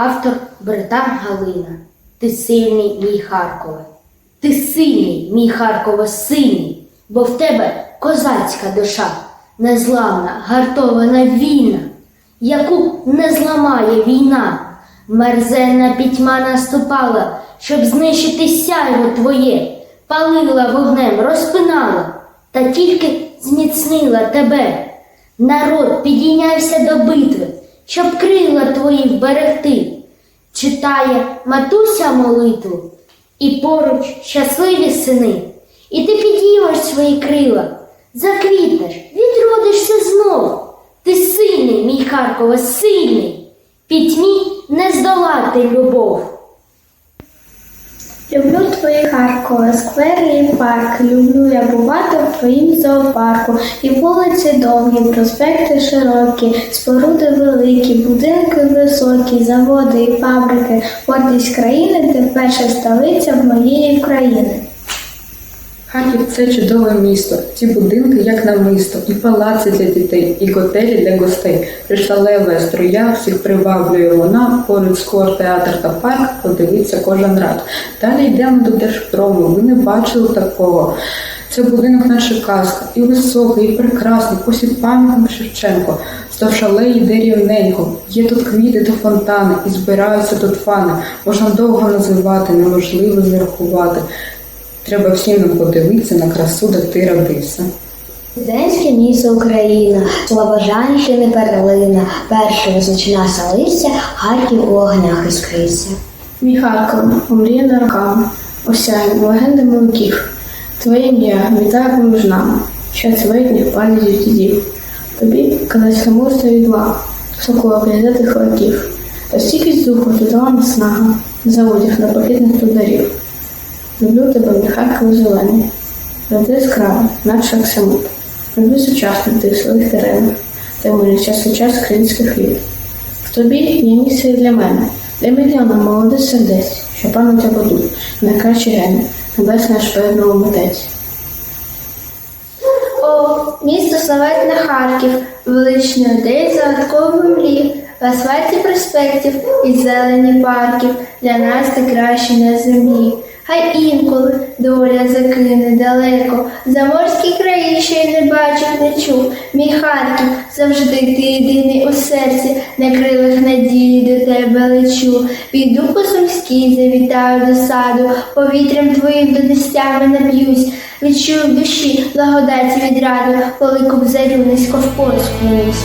Автор Британ Галина. Ти сильний, мій Харкове. Ти сильний, мій Харкове, сильний, бо в тебе козацька душа, незламна, гартована війна, яку не зламає війна. Мерзенна пітьма наступала, щоб знищити сяйво твоє, палила вогнем, розпинала, та тільки зміцнила тебе. Народ підійнявся до битви, щоб крила твої вберегти. Читає матуся молитву, і поруч щасливі сини. І ти підіймеш свої крила, заквітнеш, відродишся знов. Ти сильний, мій Харкове, сильний. Пітьмі не здолати любов. Люблю твої Харкове, сквери і парки. Люблю я бувати в твоїм зоопарку. І вулиці довгі, проспекти широкі, споруди великі, будинки високі, заводи і фабрики. Гордість країни, ти перша столиця в моєї країни. Харків це чудове місто. Ці будинки як намисто, і палаци для дітей, і готелі для гостей. Кришталева струя всіх приваблює вона, поруч скор, театр та парк, подивиться кожен рад. Далі йдемо до Держпрому, ви не бачили такого. Це будинок наче казка, і високий, і прекрасний, посід пам'ятник Шевченко. Вздовж алеї йде рівненько. Є тут квіти та фонтани, і збираються тут фани. Можна довго називати, неможливо зарахувати. Треба всім подивитися на красу, де ти родився. Студентське місто Україна, Слобожанщини перлина, перша визначена столиця, Харків у огнях іскриться. Мій Харків, омріяна роками, осяяна легенди молоків. Твоє ім'я вітає поміж нами, цвітніх пам'ятів дідів. Тобі казацька мудрство і відвага, сокола глядатих років. Та стійкість духу додала наснага, за одяг на похідних тударів. Люблю тебе, мій Харків зелений, завжди яскраво, наче оксамит. Люблю сучасних ти в своїх теренах, де мені час і час українських літ. В тобі є місце і для мене, для мільйона молодих сердець, що пам'ять або дух, найкращий гени, небесний аж певного митець. О, місто славетне Харків, величний день загадковий мрів, в асфальті проспектів і зелені парків для нас найкраще на землі. Хай інколи доля закине далеко, заморські краї ще й не бачив, не чув. Мій Харків завжди ти єдиний у серці, на крилах надії до тебе лечу. Піду по сумській, завітаю до саду, повітрям твоїм до нестями нап'юсь. Відчую в душі благодаті відраду, коли кобзарю низько в полі склонюсь.